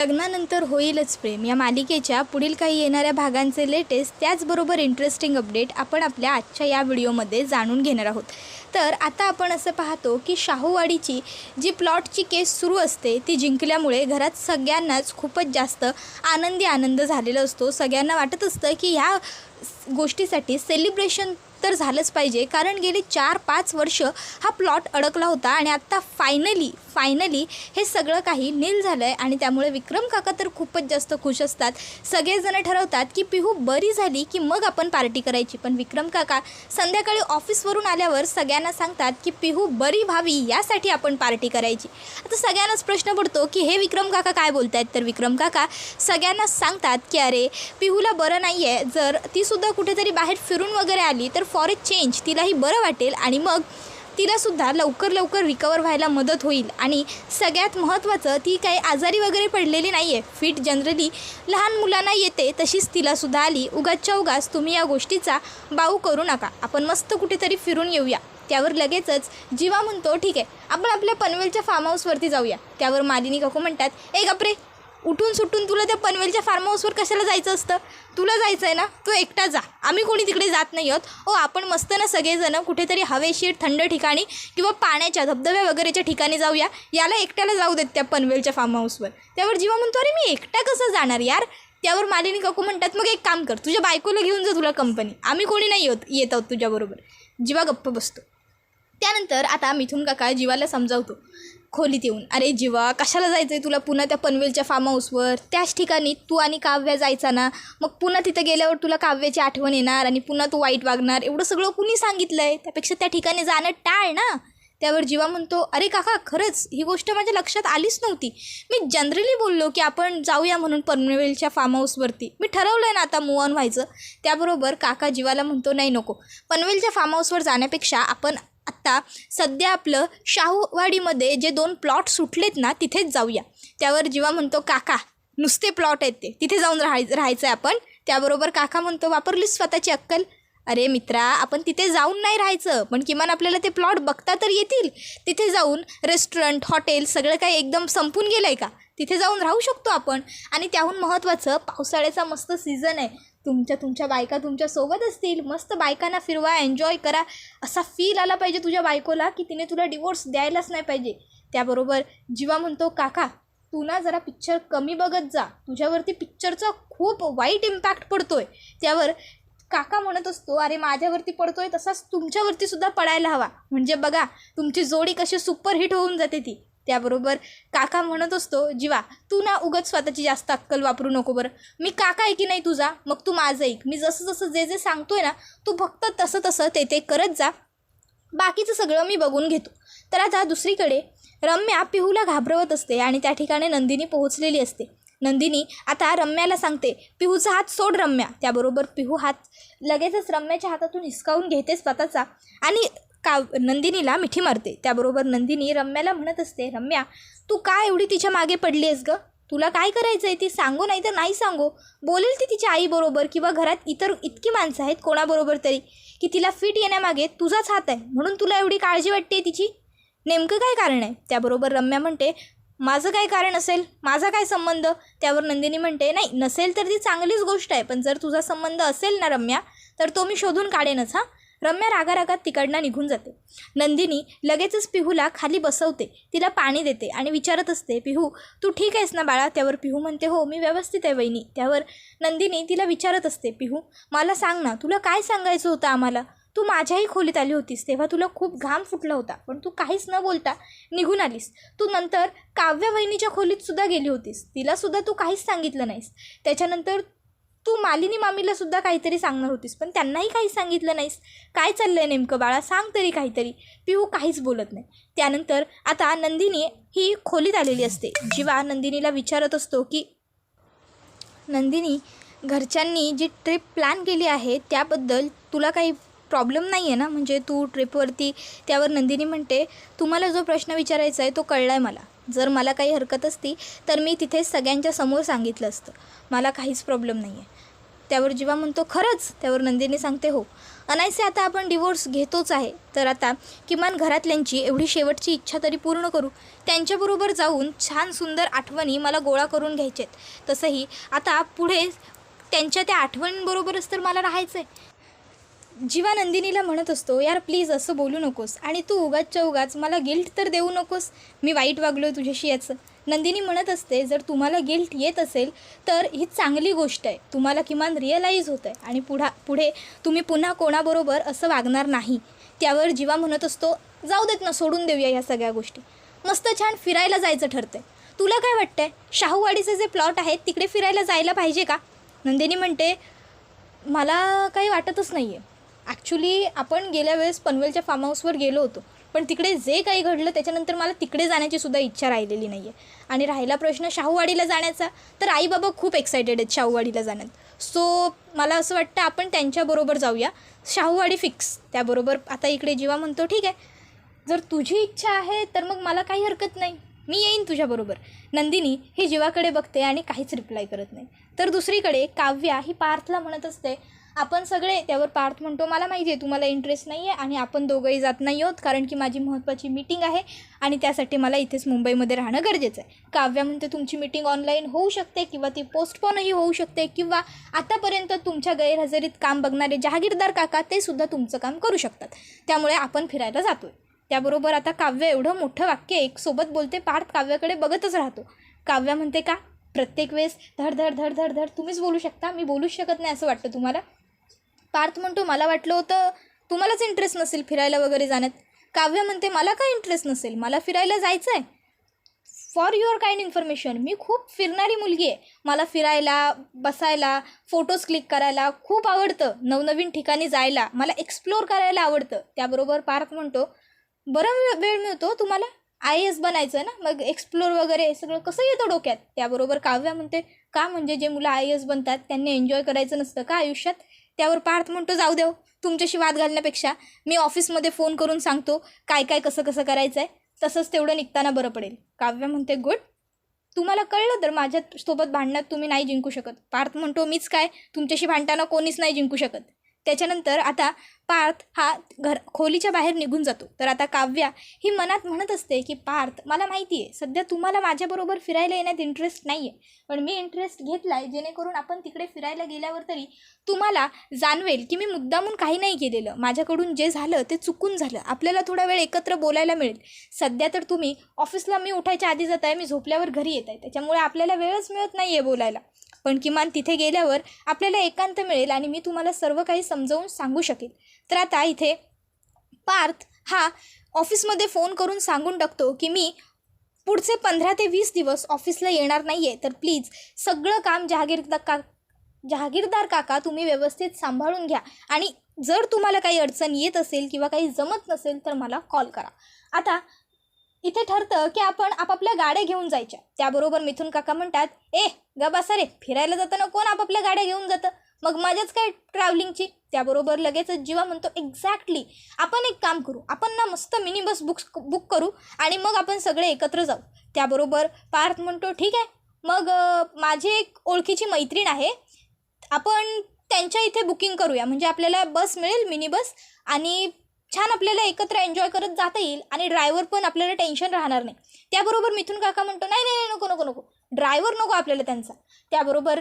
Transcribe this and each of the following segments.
लग्नानंतर होईलच प्रेम. या मालिकेच्या पुढील काही येणाऱ्या भागांचे लेटेस्ट त्याचबरोबर इंटरेस्टिंग अपडेट आपण आपल्या आजच्या या व्हिडिओमध्ये जाणून घेणार आहोत. तर आता आपण असं पाहतो की शाहूवाडीची जी प्लॉटची केस सुरू असते ती जिंकल्यामुळे घरात सगळ्यांनाच खूपच जास्त आनंदी आनंद झालेला असतो. सगळ्यांना वाटत असतं की ह्या गोष्टीसाठी सेलिब्रेशन तर झालंच पाहिजे. कारण गेली चार पाच वर्ष हा प्लॉट अडकला होता आणि आत्ता फायनली फायनली हे सगळं काही नील झालं आहे आणि त्यामुळे विक्रम काका तर खूपच जास्त खुश असतात. सगळेजण ठरवतात की पिहू बरी झाली की मग आपण पार्टी करायची. पण विक्रम काका संध्याकाळी ऑफिसवरून आल्यावर सगळ्यांना सांगतात की पिहू बरी व्हावी यासाठी आपण पार्टी करायची. आता सगळ्यांनाच प्रश्न पडतो की हे विक्रम काका काय बोलत आहेत तर विक्रम काका सगळ्यांना सांगतात की अरे पिहूला बरं नाही आहे जर तीसुद्धा कुठेतरी बाहेर फिरून वगैरे आली तर फॉर अ चेंज तिलाही बरं वाटेल आणि मग तिलासुद्धा लवकर लवकर रिकवर व्हायला मदत होईल. आणि सगळ्यात महत्त्वाचं ती काही आजारी वगैरे पडलेली नाही आहे फिट जनरली लहान मुलांना येते तशीच तिलासुद्धा आली. उगाचच्या उगाच तुम्ही या गोष्टीचा बाऊ करू नका. आपण मस्त कुठेतरी फिरून येऊया. त्यावर लगेचच जीवा म्हणतो ठीक आहे आपण आपल्या पनवेलच्या फार्म हाऊसवरती जाऊया. त्यावर मालिनी काकू म्हणतात ए गपरे उठून सुटून तुला त्या पनवेलच्या फार्म हाऊसवर कशाला जायचं असतं? तुला जायचं आहे ना? तू एकटा जा. आम्ही कोणी तिकडे जात नाही आहोत. ओ आपण मस्त ना सगळेजणं कुठेतरी हवेशीर थंड ठिकाणी किंवा पाण्याच्या धबधब्या वगैरेच्या ठिकाणी जाऊया. याला एकट्याला जाऊ देत त्या पनवेलच्या फार्म हाऊसवर त्यावर जीवा म्हणतो अरे मी एकटा कसं जाणार यार? त्यावर मालिनी काकू म्हणतात मग एक काम कर तुझ्या बायकोला घेऊन जा तुला कंपनी आम्ही कोणी नाही येत येत आहोत तुझ्याबरोबर. जीवा गप्प बसतो. त्यानंतर आता मिथून काका जीवाला समजावतो. खोलीत येऊन अरे जीवा कशाला जायचं आहे तुला पुन्हा त्या पनवेलच्या फार्म हाऊसवर त्याच ठिकाणी तू आणि काव्या जायचा ना मग पुन्हा तिथं गेल्यावर तुला काव्याची आठवण येणार आणि पुन्हा तू वाईट वागणार. एवढं सगळं कुणी सांगितलं आहे त्यापेक्षा त्या ठिकाणी जाणं टाळ ना. त्यावर जीवा म्हणतो अरे काका खरंच ही गोष्ट माझ्या लक्षात आलीच नव्हती. मी जनरली बोललो की आपण जाऊया म्हणून पनवेलच्या फार्म हाऊसवरती मी ठरवलं आहे ना आता मूव ऑन व्हायचं. त्याबरोबर काका जीवाला म्हणतो नाही नको. पनवेलच्या फार्म हाऊसवर जाण्यापेक्षा आपण आत्ता सध्या आपलं शाहूवाडीमध्ये जे दोन प्लॉट सुटलेत ना तिथेच जाऊया. त्यावर जीवा म्हणतो काका नुसते प्लॉट आहेत ते. तिथे जाऊन राहाय राहायचं आहे आपण. त्याबरोबर काका म्हणतो वापरलीस स्वतःची अक्कल? अरे मित्रा आपण तिथे जाऊन नाही राहायचं. पण किमान आपल्याला ते प्लॉट बघता तर येतील. तिथे जाऊन रेस्टॉरंट हॉटेल सगळं काही एकदम संपून गेलं आहे का? तिथे जाऊन राहू शकतो आपण. आणि त्याहून महत्त्वाचं पावसाळ्याचा मस्त सीझन आहे. तुमच्या तुमच्या बायका तुमच्यासोबत असतील. मस्त बायकांना फिरवा एन्जॉय करा. असा फील आला पाहिजे तुझ्या बायकोला की तिने तुला डिवोर्स द्यायलाच नाही पाहिजे. त्याबरोबर जीवा म्हणतो काका तू ना जरा पिक्चर कमी बघत जा. तुझ्यावरती पिक्चरचा खूप वाईट इम्पॅक्ट पडतोय. त्यावर काका म्हणत असतो अरे माझ्यावरती पडतोय तसाच तुमच्यावरती सुद्धा पडायला हवा. म्हणजे बघा तुमची जोडी कशी सुपरहिट होऊन जाते ती. त्याबरोबर काका म्हणत असतो जीवा तू ना उगत स्वतःची जास्त अक्कल वापरू नको बरं. मी काका आहे की नाही तुझा? मग तू माझं ऐक. मी जसं जसं जे जे सांगतोय ना तू फक्त तसं तसं ते ते करत जा. बाकीचं सगळं मी बघून घेतो. तर आता दुसरीकडे रम्या पिहूला घाबरवत असते आणि त्या ठिकाणी नंदिनी पोहोचलेली असते. नंदिनी आता रम्याला सांगते पिहूचा हात सोड रम्या. त्याबरोबर पिहू हात लगेचच रम्याच्या हातातून हिसकावून घेते स्वतःचा. आणि काव नंदिनीला मिठी मारते. त्याबरोबर नंदिनी रम्याला म्हणत असते रम्या तू काय एवढी तिच्यामागे पडली आहेस गं? तुला काय करायचं आहे ती सांगू नाही तर नाही सांगू. बोलेल ती तिच्या आईबरोबर किंवा घरात इतर इतकी माणसं आहेत कोणाबरोबर तरी की तिला फिट येण्यामागे तुझाच हात आहे. म्हणून तुला एवढी काळजी वाटते तिची? नेमकं काय कारण आहे? त्याबरोबर रम्या म्हणते माझं काय कारण असेल? माझा काय संबंध? त्यावर नंदिनी म्हणते नाही नसेल तर ती चांगलीच गोष्ट आहे. पण जर तुझा संबंध असेल ना रम्या तर तो मी शोधून काढेनच हां. रम्या रागारागात तिकडनं निघून जाते. नंदिनी लगेचच पिहूला खाली बसवते. तिला पाणी देते आणि विचारत असते पिहू तू ठीक आहेस ना बाळा? त्यावर पिहू म्हणते हो मी व्यवस्थित आहे वहिनी. त्यावर नंदिनी तिला विचारत असते पिहू मला सांग ना तुला काय सांगायचं होतं आम्हाला? तू माझ्याही खोलीत आली होतीस तेव्हा तुला खूप घाम फुटला होता पण तू काहीच न बोलता निघून आलीस. तू नंतर काव्य वहिनीच्या खोलीत सुद्धा गेली होतीस. तिलासुद्धा तू काहीच सांगितलं नाहीस. त्याच्यानंतर तू मालिनी मामीला सुद्धा काहीतरी सांगणार होतीस पण त्यांनाही काही सांगितलं नाहीस. काय चाललं आहे नेमकं बाळा? सांग तरी काहीतरी. पिहू काहीच बोलत नाही. त्यानंतर आता नंदिनी ही खोलीत आलेली असते. जिवा नंदिनीला विचारत असतो की नंदिनी घरच्यांनी जी ट्रिप प्लॅन केली आहे त्याबद्दल तुला काही प्रॉब्लेम नाही आहे ना? म्हणजे तू ट्रिपवरती त्यावर नंदिनी म्हणते तुम्हाला जो प्रश्न विचारायचा आहे तो कळला आहे मला. जर मला काही हरकत असती तर मी तिथे सगळ्यांच्या समोर सांगितलं असतं. मला काहीच प्रॉब्लेम नाही आहे त्यावर जीवा म्हणतो खरंच? त्यावर नंदिनी सांगते हो. अनायसे आता आपण डिवोर्स घेतोच आहे. तर आता किमान घरातल्यांची एवढी शेवटची इच्छा तरी पूर्ण करू. त्यांच्याबरोबर जाऊन छान सुंदर आठवणी मला गोळा करून घ्यायच्यात तसंही आता पुढे त्यांच्या त्या आठवणींबरोबरच तर मला राहायचं आहे जीवा नंदिनीला म्हणत असतो यार प्लीज असं बोलू नकोस. आणि तू उगाचच्या उगाच मला गिल्ट तर देऊ नकोस. मी वाईट वागलो तुझ्याशी याचं. नंदिनी म्हणत असते जर तुम्हाला गिल्ट येत असेल तर ही चांगली गोष्ट आहे. तुम्हाला किमान रिअलाईज होतं आहे आणि पुढा पुढे तुम्ही पुन्हा कोणाबरोबर असं वागणार नाही. त्यावर जीवा म्हणत असतो जाऊ देत ना सोडून देऊया ह्या सगळ्या गोष्टी. मस्त छान फिरायला जायचं ठरतंय. तुला काय वाटतंय? शाहूवाडीचे जे प्लॉट आहेत तिकडे फिरायला जायला पाहिजे का? नंदिनी म्हणते मला काही वाटतच नाही आहे ॲक्च्युली आपण गेल्या वेळेस पनवेलच्या फार्म हाऊसवर गेलो होतो. पण तिकडे जे काही घडलं त्याच्यानंतर मला तिकडे जाण्याची सुद्धा इच्छा राहिलेली नाही आहे आणि राहिला प्रश्न शाहूवाडीला जाण्याचा तर आई बाबा खूप एक्सायटेड आहेत शाहूवाडीला जाण्यात. सो मला असं वाटतं आपण त्यांच्याबरोबर जाऊया. शाहूवाडी फिक्स त्याबरोबर आता इकडे जेव्हा म्हणतो ठीक आहे. जर तुझी इच्छा आहे तर मग मला काही हरकत नाही. मी येईन तुझ्याबरोबर नंदिनी ही जीवाकडे बघते आणि काहीच रिप्लाय करत नाही. तर दुसरीकडे काव्या ही पार्थला म्हणत असते आपण सगळे त्यावर पार्थ म्हणतो मला माहिती आहे तुम्हाला इंटरेस्ट नाही आहे आणि आपण दोघंही जात नाही आहोत कारण की माझी महत्त्वाची मीटिंग आहे आणि त्यासाठी मला इथेच मुंबईमध्ये राहणं गरजेचं आहे. काव्या म्हणते तुमची मीटिंग ऑनलाईन होऊ शकते किंवा ती पोस्टपोनही होऊ शकते किंवा आतापर्यंत तुमच्या गैरहजेरीत काम बघणारे जहागीरदार काका ते सुद्धा तुमचं काम करू शकतात. त्यामुळे आपण फिरायला जातो आहे त्याबरोबर आता काव्य एवढं मोठं वाक्य एक सोबत बोलते पार्थ काव्याकडे बघतच राहतो. काव्या म्हणते का? प्रत्येक वेळेस धड धड धड धड धड तुम्हीच बोलू शकता? मी बोलूच शकत नाही असं वाटतं तुम्हाला? पार्थ म्हणतो मला वाटलं होतं तुम्हालाच इंटरेस्ट नसेल फिरायला वगैरे जाण्यात. काव्य म्हणते मला काय इंटरेस्ट नसेल? मला फिरायला जायचं आहे फॉर युअर काइंड इन्फॉर्मेशन मी खूप फिरणारी मुलगी आहे. मला फिरायला बसायला फोटोज क्लिक करायला खूप आवडतं. नवनवीन ठिकाणी जायला मला एक्सप्लोअर करायला आवडतं. त्याबरोबर पार्थ म्हणतो बरं वेळ मिळतो तुम्हाला? आय एस बनायचं आहे ना? मग एक्सप्लोर वगैरे हे सगळं कसं येतं डोक्यात? त्याबरोबर काव्या म्हणते का म्हणजे जे मुलं आय एस बनतात त्यांनी एन्जॉय करायचं नसतं का आयुष्यात? त्यावर पार्थ म्हणतो जाऊ देव हो, तुमच्याशी वाद घालण्यापेक्षा मी ऑफिसमध्ये फोन करून सांगतो काय काय कसं कसं करायचं आहे तसंच तेवढं निघताना बरं पडेल. काव्य म्हणते गुड. तुम्हाला कळलं तर माझ्यासोबत भांडण्यात तुम्ही नाही जिंकू शकत. पार्थ म्हणतो मीच काय? तुमच्याशी भांडताना कोणीच नाही जिंकू शकत. त्याच्यानंतर आता पार्थ हा घर खोलीच्या बाहेर निघून जातो. तर आता काव्या ही मनात म्हणत असते की पार्थ मला माहिती आहे सध्या तुम्हाला माझ्याबरोबर फिरायला येण्यात इंटरेस्ट नाही आहे पण मी इंटरेस्ट घेतला आहे जेणेकरून आपण तिकडे फिरायला गेल्यावर तरी तुम्हाला जाणवेल की मी मुद्दामून काही नाही केलेलं. माझ्याकडून जे झालं ते चुकून झालं. आपल्याला थोडा वेळ एकत्र बोलायला मिळेल. सध्या तर तुम्ही ऑफिसला मी उठायच्या आधी जात आहे मी झोपल्यावर घरी येत आहे त्याच्यामुळे आपल्याला वेळच मिळत नाही आहे बोलायला. पण किमान तिथे गेल्यावर आपल्याला एकांत मिळेल आणि मी तुम्हाला सर्व काही समजावून सांगू शकेल. तर आता इथे पार्थ हा ऑफिसमध्ये फोन करून सांगून टाकतो की मी पुढचे पंधरा ते वीस दिवस ऑफिसला येणार नाही आहे तर प्लीज सगळं काम जहागीरदार का जहागीरदार काका तुम्ही व्यवस्थित सांभाळून घ्या. आणि जर तुम्हाला काही अडचण येत असेल किंवा काही जमत नसेल तर मला कॉल करा. आता इथे ठरतं की आपण आपापल्या गाड्या घेऊन जायच्या. त्याबरोबर मिथून काका म्हणतात ए ग बसा रे फिरायला जाताना कोण आपापल्या गाड्या घेऊन जातं? मग माझ्याच काय ट्रॅव्हलिंगची त्याबरोबर लगेचच जीवा म्हणतो एक्झॅक्टली आपण एक काम करू. आपण ना मस्त मिनी बस बुक्स बुक करू आणि मग आपण सगळे एकत्र जाऊ. त्याबरोबर पार्थ म्हणतो ठीक आहे. मग माझी एक ओळखीची मैत्रीण आहे. आपण त्यांच्या इथे बुकिंग करूया. म्हणजे आपल्याला बस मिळेल मिनी बस आणि छान आपल्याला एकत्र एन्जॉय करत जाता येईल आणि ड्रायव्हर पण आपल्याला टेन्शन राहणार नाही. त्याबरोबर मिथून काका म्हणतो नाही नाही नाही, नको नको नको. ड्रायव्हर नको आपल्याला त्यांचा. त्याबरोबर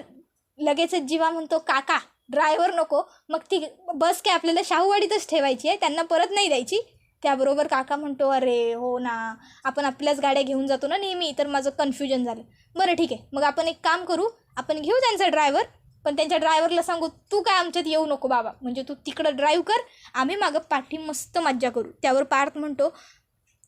लगेचच जीवा म्हणतो काका ड्रायव्हर नको. मग ती बस काय आपल्याला शाहूवाडीतच ठेवायची आहे त्यांना परत नाही द्यायची. त्याबरोबर काका म्हणतो अरे हो ना आपण आपल्याच गाड्या घेऊन जातो ना नेहमी तर माझं कन्फ्युजन झालं. बरं ठीक आहे. मग आपण एक काम करू आपण घेऊ त्यांचा ड्रायव्हर पण त्यांच्या ड्रायव्हरला सांगू तू काय आमच्यात येऊ नको बाबा. म्हणजे तू तिकडं ड्राईव्ह कर आम्ही मागं पाठी मस्त मज्जा करू. त्यावर पार्थ म्हणतो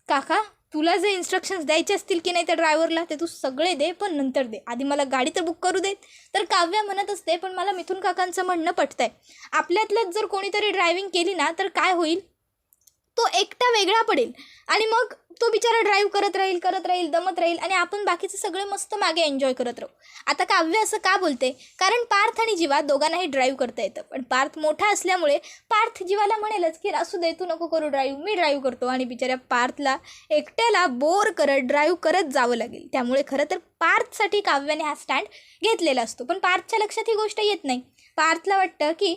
काका तुला जे इन्स्ट्रक्शन्स द्यायचे असतील की नाही त्या ड्रायव्हरला ते तू सगळे दे पण नंतर दे. आधी मला गाडी तर बुक करू देत. तर काव्या म्हणत असते पण मला मिथून काकांचं म्हणणं पटतंय. आपल्यातल्याच जर कोणीतरी ड्रायव्हिंग केली ना तर काय होईल? तो एकटा वेगळा पडेल. आणि मग तो बिचारा ड्राईव्ह करत राहील करत राहील दमत राहील आणि आपण बाकीचे सगळे मस्त मागे एन्जॉय करत राहू. आता काव्य असं का बोलते? कारण पार्थ आणि जीवा दोघांनाही ड्राईव्ह करता येतं. पण पार्थ मोठा असल्यामुळे पार्थ जीवाला म्हणेलच की असू दे तू नको करू ड्राईव्ह मी ड्राईव्ह करतो. आणि बिचाऱ्या पार्थला एकट्याला बोर करत ड्राईव्ह करत जावं लागेल. त्यामुळे खरं तर पार्थसाठी काव्याने हा स्टँड घेतलेला असतो. पण पार्थच्या लक्षात ही गोष्ट येत नाही. पार्थला वाटतं की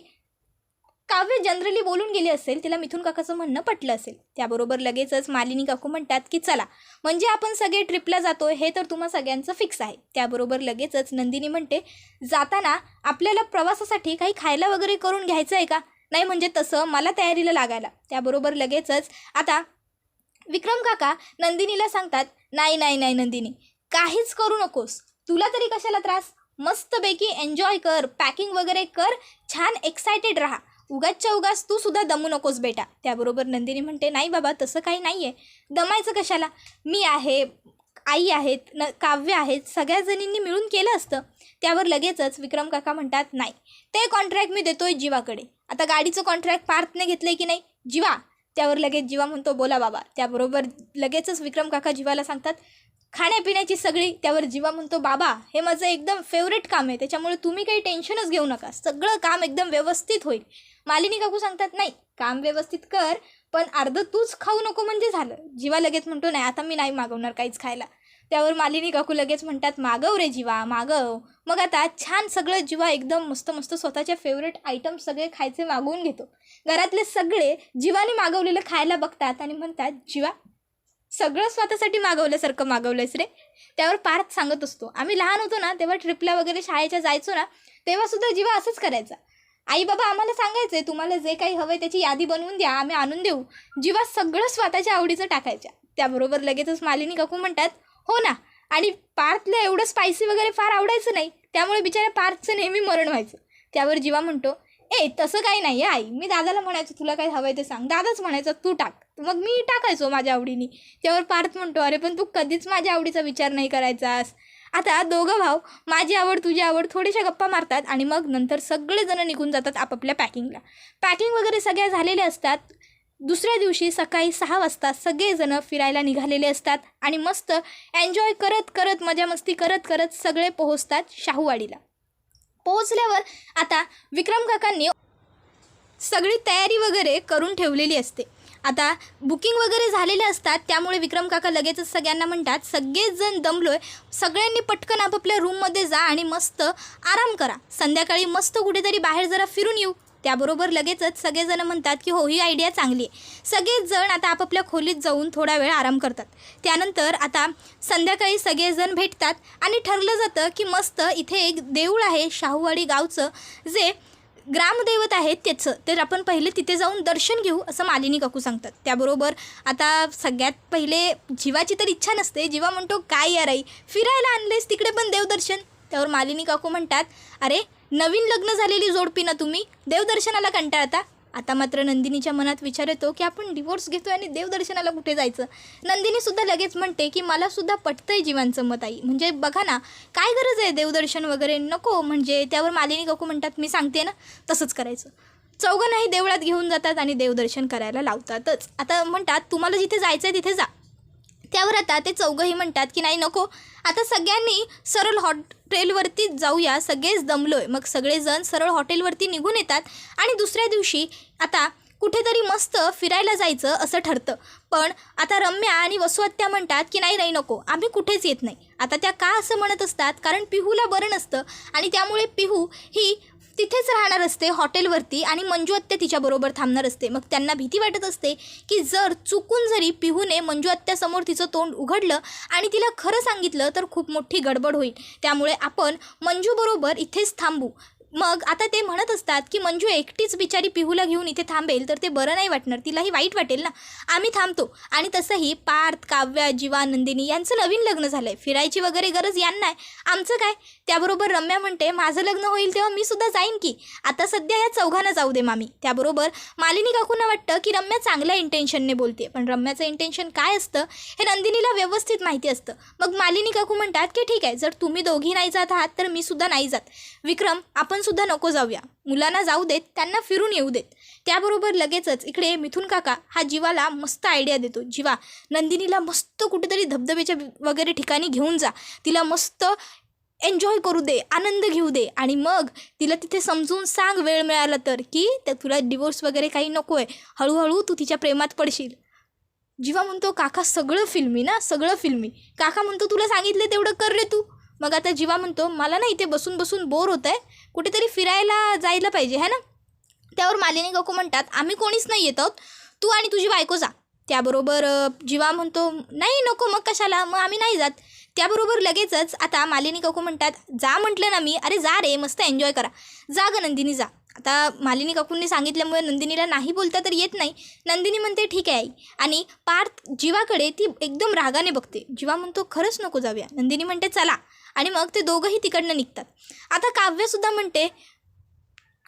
काव्य जनरली बोलून गेली असेल तिला मिथून काकाचं म्हणणं पटलं असेल. त्याबरोबर लगेचच मालिनी काकू म्हणतात की चला म्हणजे आपण सगळे ट्रिपला जातो हे तर तुम्हा सगळ्यांचं फिक्स आहे. त्याबरोबर लगेचच नंदिनी म्हणते जाताना आपल्याला प्रवासासाठी काही खायला वगैरे करून घ्यायचं आहे का? नाही म्हणजे तसं मला तयारीला लागायला. त्याबरोबर लगेचच आता विक्रम काका नंदिनीला सांगतात नाही नाही नाही नंदिनी काहीच करू नकोस तुला तरी कशाला त्रास? मस्तपैकी एन्जॉय कर पॅकिंग वगैरे कर छान एक्सायटेड राहा. उगाचच्या उगाच तू सुद्धा दमू नकोस बेटा. त्याबरोबर नंदिनी म्हणते नाही बाबा तसं काही नाही आहे दमायचं कशाला? मी आहे आई आहेत न काव्य आहेत सगळ्या जणींनी मिळून केलं असतं. त्यावर लगेचच विक्रम काका म्हणतात नाही. ते कॉन्ट्रॅक्ट मी देतोय जीवाकडे. आता गाडीचं कॉन्ट्रॅक्ट पार्थने घेतलं आहे की नाही? जीवा. त्यावर लगेच जीवा म्हणतो बोला बाबा. त्याबरोबर लगेचच विक्रम काका जीवाला सांगतात खाण्यापिण्याची सगळी त्यावर जीवा म्हणतो बाबा हे माझं एकदम फेवरेट काम आहे. त्याच्यामुळे तुम्ही काही टेन्शनच घेऊ नका. सगळं काम एकदम व्यवस्थित होईल. मालिनी काकू सांगतात नाही काम व्यवस्थित कर पण अर्ध तूच खाऊ नको म्हणजे झालं. जीवा लगेच म्हणतो नाही आता मी नाही मागवणार काहीच खायला. त्यावर मालिनी काकू लगेच म्हणतात मागव रे जीवा मागव. मग आता छान सगळं जीवा एकदम मस्त मस्त स्वतःच्या फेवरेट आयटम सगळे खायचे मागवून घेतो. घरातले सगळे जीवाने मागवलेलं खायला बघतात आणि म्हणतात जीवा सगळं स्वतःसाठी मागवल्यासारखं मागवलंयस रे. त्यावर पार्थ सांगत असतो. आम्ही लहान होतो ना तेव्हा ट्रिपला वगैरे शाळेच्या जायचो ना तेव्हा सुद्धा जीवा असंच करायचा. आई बाबा आम्हाला सांगायचे तुम्हाला जे काही हवंय त्याची यादी बनवून द्या आम्ही आणून देऊ. जीवा सगळं स्वतःच्या आवडीचं टाकायच्या. त्याबरोबर लगेचच मालिनी काकू म्हणतात हो ना आणि पार्थला एवढं स्पायसी वगैरे फार आवडायचं नाही. त्यामुळे बिचाऱ्या पार्थचं नेहमी मरण व्हायचं. त्यावर जीवा म्हणतो ए तसं काही नाही आहे आई. मी दादाला म्हणायचं तुला काय आहे ते सांग. दादाच म्हणायचं तू टाक. मग मी टाकायचो माझ्या आवडीने. त्यावर पार्थ म्हणतो अरे पण तू कधीच माझ्या आवडीचा विचार नाही करायचास. आता दोघं भाऊ माझी आवड तुझी आवड थोड्याशा गप्पा मारतात आणि मग नंतर सगळेजणं निघून जातात आपापल्या पॅकिंगला. पॅकिंग वगैरे सगळ्या झालेल्या असतात. दुसऱ्या दिवशी सकाळी सहा वाजता सगळेजणं फिरायला निघालेले असतात आणि मस्त एन्जॉय करत करत मजा मस्ती करत करत सगळे पोहोचतात शाहूवाडीला. पोहोचल्यावर आता विक्रम काकांनी सगळी तयारी वगैरे करून ठेवलेली असते. आता बुकिंग वगैरे झालेले असतात त्यामुळे विक्रम काका लगेचच सगळ्यांना म्हणतात सगळेच जण दमलोय सगळ्यांनी पटकन आपापल्या रूममध्ये जा आणि मस्त आराम करा. संध्याकाळी मस्त कुठेतरी बाहेर जरा फिरून येऊ. त्याबरोबर लगेचच सगळेजण म्हणतात की हो ही आयडिया चांगली आहे. सगळेजण आता आपापल्या खोलीत जाऊन थोडा वेळ आराम करतात. त्यानंतर आता संध्याकाळी सगळेजण भेटतात आणि ठरलं जातं की मस्त इथे एक देऊळ आहे शाहूवाडी गावचं जे ग्रामदैवत आहेत त्याचं. तर आपण पहिले तिथे जाऊन दर्शन घेऊ असं मालिनी काकू सांगतात. त्याबरोबर आता सगळ्यात पहिले जीवाची तर इच्छा नसते. जीवा म्हणतो काय यार आई फिरायला आणलेस तिकडे पण देवदर्शन? त्यावर मालिनी काकू म्हणतात अरे नवीन लग्न झालेली जोडपी ना तुम्ही. देवदर्शनाला कंटाळता आता. मात्र नंदिनीच्या मनात विचार येतो की आपण डिवोर्स घेतो आणि देवदर्शनाला कुठे जायचं? नंदिनीसुद्धा लगेच म्हणते की मला सुद्धा पटतंय जीवांचं मत आई. म्हणजे बघा ना काय गरज आहे देवदर्शन वगैरे? नको म्हणजे त्यावर मालिनी काकू म्हणतात मी सांगते ना तसंच करायचं. चौघांनाही देवळात घेऊन जातात आणि देवदर्शन करायला लावतातच. आता म्हणतात तुम्हाला जिथे जायचं आहे तिथे जा. त्यावर आता ते चौघंही म्हणतात की नाही नको. आता सगळ्यांनी सरळ हॉटेलवरती जाऊया सगळेच दमलोय. मग सगळेजण सरळ हॉटेलवरती निघून येतात आणि दुसऱ्या दिवशी आता कुठेतरी मस्त फिरायला जायचं असं ठरतं. पण आता रम्या आणि वसुहत्या म्हणतात की नाही नाही नको. आम्ही कुठेच येत नाही. आता त्या का असं म्हणत असतात? कारण पिहूला बरं नसतं आणि त्यामुळे पिहू ही तिथेच राहणार असते हॉटेलवरती आणि मंजू आत्या तिच्याबरोबर थांबणार असते. मग त्यांना भीती वाटत असते की जर चुकून जरी पिहूने मंजू आत्यासमोर तिचं तोंड उघडलं आणि तिला खरं सांगितलं तर खूप मोठी गडबड होईल. त्यामुळे आपण मंजूबरोबर इथेच थांबू. मग आता ते म्हणत असतात की मंजू एकटीच बिचारी पिहूला घेऊन इथे थांबेल तर ते बरं नाही वाटणार. तिलाही वाईट वाटेल ना? आम्ही थांबतो. आणि तसंही पार्थ काव्या जीवा नंदिनी यांचं नवीन लग्न झालं आहे फिरायची वगैरे गरज यांना आहे. आमचं काय? त्याबरोबर रम्या म्हणते माझं लग्न होईल तेव्हा मी सुद्धा जाईन की. आता सध्या या चौघांना जाऊ दे मामी. त्याबरोबर मालिनी काकूंना वाटतं की रम्या चांगल्या इंटेन्शनने बोलते. पण रम्याचं इंटेन्शन काय असतं? हे नंदिनीला व्यवस्थित माहिती असतं. मग मालिनी काकू म्हणतात की ठीक आहे जर तुम्ही दोघी नाही जात आहात तर मी सुद्धा नाही जात. विक्रम आपण सुद्धा नको जाऊया. मुलांना जाऊ देत त्यांना फिरून येऊ देत. त्याबरोबर लगेचच इकडे मिथून काका हा जीवाला मस्त आयडिया देतो. जीवा नंदिनीला मस्त कुठेतरी धबधब्याच्या वगैरे ठिकाणी घेऊन जा. तिला मस्त एन्जॉय करू दे आनंद घेऊ दे. आणि मग तिला तिथे समजून सांग वेळ मिळाला तर की त्या तुला डिवोर्स वगैरे काही नको आहे हळूहळू तू तिच्या प्रेमात पडशील. जीवा म्हणतो काका सगळं फिल्मी ना? सगळं फिल्मी काका म्हणतो तुला सांगितलं तेवढं कर रे तू. मग आता जीवा म्हणतो मला ना इथे बसून बसून बोर होत आहे कुठेतरी फिरायला जायला पाहिजे है ना? त्यावर मालिनी काकू म्हणतात आम्ही कोणीच नाही येत आहोत. तू आणि तुझी बायको जा. त्याबरोबर जीवा म्हणतो नाही नको मग कशाला? मग आम्ही नाही जात. त्याबरोबर लगेचच आता मालिनी काकू म्हणतात जा म्हटलं ना मी अरे जा रे मस्त एन्जॉय करा. जा ग नंदिनी जा. आता मालिनी काकूंनी सांगितल्यामुळे नंदिनीला नाही बोलता तर येत नाही. नंदिनी म्हणते ठीक आहे आई. आणि पार्थ जीवाकडे ती एकदम रागाने बघते. जीवा म्हणतो खरंच नको जाऊया. नंदिनी म्हणते चला. आणि मग ते दोघंही तिकडनं निघतात. आता काव्यसुद्धा म्हणते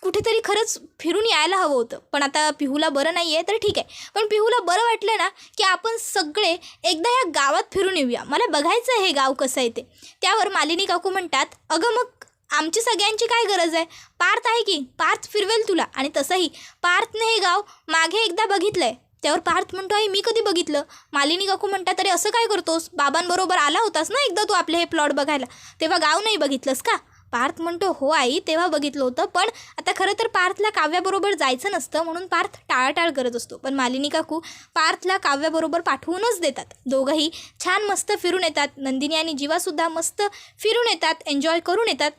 कुठेतरी खरंच फिरून यायला हवं होतं. पण आता पिहूला बरं नाही आहे तर ठीक आहे. पण पिहूला बरं वाटलं ना की आपण सगळे एकदा या गावात फिरून येऊया. मला बघायचं आहे हे गाव कसं आहे ते. त्यावर मालिनी काकू म्हणतात अगं मग आमची सगळ्यांची काय गरज आहे? पार्थ आहे की? पार्थ फिरवेल तुला. आणि तसंही पार्थने हे गाव मागे एकदा बघितलं आहे त्यावर पार्थ म्हणतो आई मी कधी बघितलं? मालिनी काकू म्हणतात अरे असं काय करतोस? बाबांबरोबर आला होतास ना एकदा तू आपले हे प्लॉट बघायला? तेव्हा गाव नाही बघितलंस का? पार्थ म्हणतो हो आई तेव्हा बघितलं होतं पण आता खरं तर पार्थला काव्याबरोबर जायचं नसतं म्हणून पार्थ टाळाटाळ करत असतो. पण मालिनी काकू पार्थला काव्याबरोबर पाठवूनच देतात. दोघंही छान मस्त फिरून येतात. नंदिनी आणि जीवासुद्धा मस्त फिरून येतात एन्जॉय करून येतात.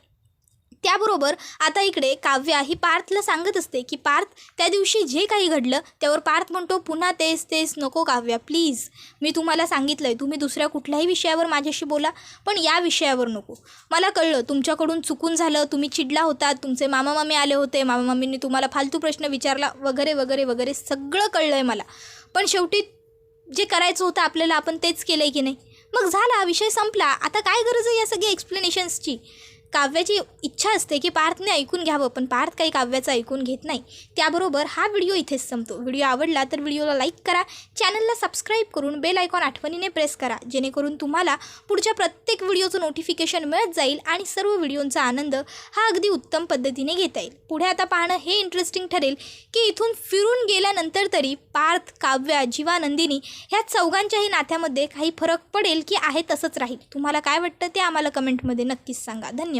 त्याबरोबर आता इकडे काव्या ही पार्थला सांगत असते की पार्थ त्या दिवशी जे काही घडलं त्यावर पार्थ म्हणतो पुन्हा तेच तेच नको काव्या प्लीज. मी तुम्हाला सांगितलं आहे तुम्ही दुसऱ्या कुठल्याही विषयावर माझ्याशी बोला पण या विषयावर नको. मला कळलं तुमच्याकडून चुकून झालं तुम्ही चिडला होता तुमचे मामा मामी आले होते मामा मामींनी तुम्हाला फालतू प्रश्न विचारला वगैरे वगैरे वगैरे सगळं कळलं आहे मला. पण शेवटी जे करायचं होतं आपल्याला आपण तेच केलं आहे की नाही? मग झाला विषय संपला. आता काय गरज आहे या सगळ्या एक्सप्लेनेशन्सची काव्याची इच्छा असते की पार्थने ऐकून घ्यावं पण पार्थ काही काव्याचं ऐकून घेत नाही. त्याबरोबर हा व्हिडिओ इथेच संपतो. व्हिडिओ आवडला तर व्हिडिओला लाईक करा चॅनलला सबस्क्राईब करून बेल आयकॉन आठवणीने प्रेस करा जेणेकरून तुम्हाला पुढच्या प्रत्येक व्हिडिओचं नोटिफिकेशन मिळत जाईल आणि सर्व व्हिडिओंचा आनंद हा अगदी उत्तम पद्धतीने घेता येईल. पुढे आता पाहणं हे इंटरेस्टिंग ठरेल की इथून फिरून गेल्यानंतर तरी पार्थ काव्या जीवानंदिनी ह्या चौघांच्याही नात्यामध्ये काही फरक पडेल की आहे तसंच राहील. तुम्हाला काय वाटतं ते आम्हाला कमेंटमध्ये नक्कीच सांगा. धन्यवाद.